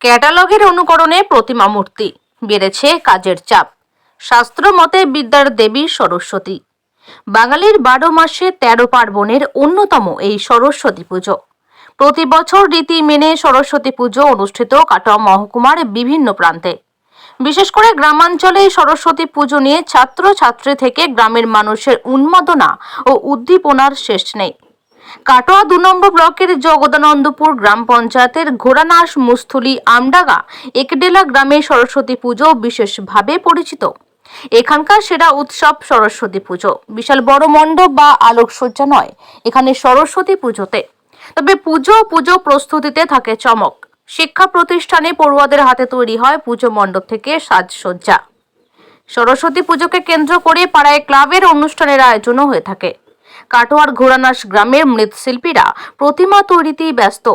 ক্যাটালগের অনুকরণে প্রতিমা মূর্তি। বেড়েছে কাজের চাপ। শাস্ত্র মতে বিদ্যার দেবী সরস্বতী। বাঙালির বারো মাসে তেরো পার্বণের অন্যতম এই সরস্বতী পুজো। প্রতি বছর রীতি মেনে সরস্বতী পুজো অনুষ্ঠিত কাটোয়া মহকুমার বিভিন্ন প্রান্তে। বিশেষ করে গ্রামাঞ্চলে সরস্বতী পুজো নিয়ে ছাত্র ছাত্রী থেকে গ্রামের মানুষের উন্মাদনা ও উদ্দীপনার শেষ নেই। কাটোয়া দু নম্বর ব্লকের জগদানন্দপুর গ্রাম পঞ্চায়েতের ঘোড়ানাশ মুস্থলি আমডাগা একডেলা গ্রামে সরস্বতী পুজো বিশেষভাবে পরিচিত। এখানকার সেরা উৎসব সরস্বতী পুজো। বিশাল বড় মণ্ডপ বা আলোকসজ্জা নয়, এখানে সরস্বতী পুজোতে। তবে পুজো পুজো প্রস্তুতিতে থাকে চমক। শিক্ষা প্রতিষ্ঠানে পড়ুয়াদের হাতে তৈরি হয় পুজো মণ্ডপ থেকে সাজসজ্জা। সরস্বতী পুজোকে কেন্দ্র করে পাড়ায় ক্লাবের অনুষ্ঠানের আয়োজনও হয়ে থাকে। কাটোয়ার ঘোড়ানাশ গ্রামের মৃৎশিল্পীরা প্রতিমা তৈরিতেই ব্যস্ত।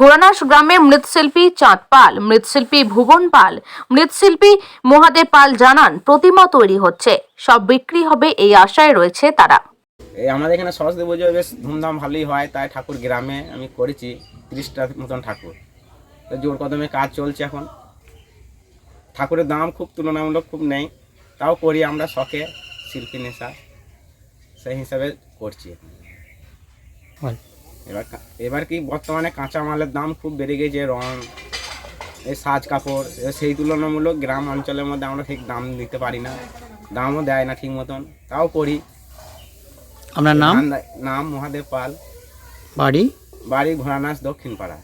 ঘোড়ানাশ গ্রামের মৃৎশিল্পী চাঁদ পাল, মৃৎশিল্পী ভুবন পাল, মৃৎশিল্পী মহাদেব পাল জানান, প্রতিমা তৈরি হচ্ছে। সব বিক্রি হবে এই আশায় রয়েছে তারা। আমাদের এখানে সরস্বতী পুজো বেশ ধুমধাম ভালোই হয়, তাই ঠাকুর গ্রামে আমি করেছি তিরিশটা মতন ঠাকুর। তো জোর কদমে কাজ চলছে এখন। ঠাকুরের দাম খুব তুলনামূলক খুব নেই, তাও করি আমরা শখে শিল্পী নেশা। সেই হিসাবে করছি। এবার এবার কি বর্তমানে কাঁচা মালের দাম খুব বেড়ে গেছে রং এই সাজ কাপড় এবার সেই তুলনামূলক গ্রাম অঞ্চলের মধ্যে আমরা ঠিক দাম দিতে পারি না। দামও দেয় না ঠিক মতন তাও করি। আপনার নাম? নাম নাম মহাদেব পাল। বাড়ি? বাড়ি ঘোড়ানাস দক্ষিণ পাড়া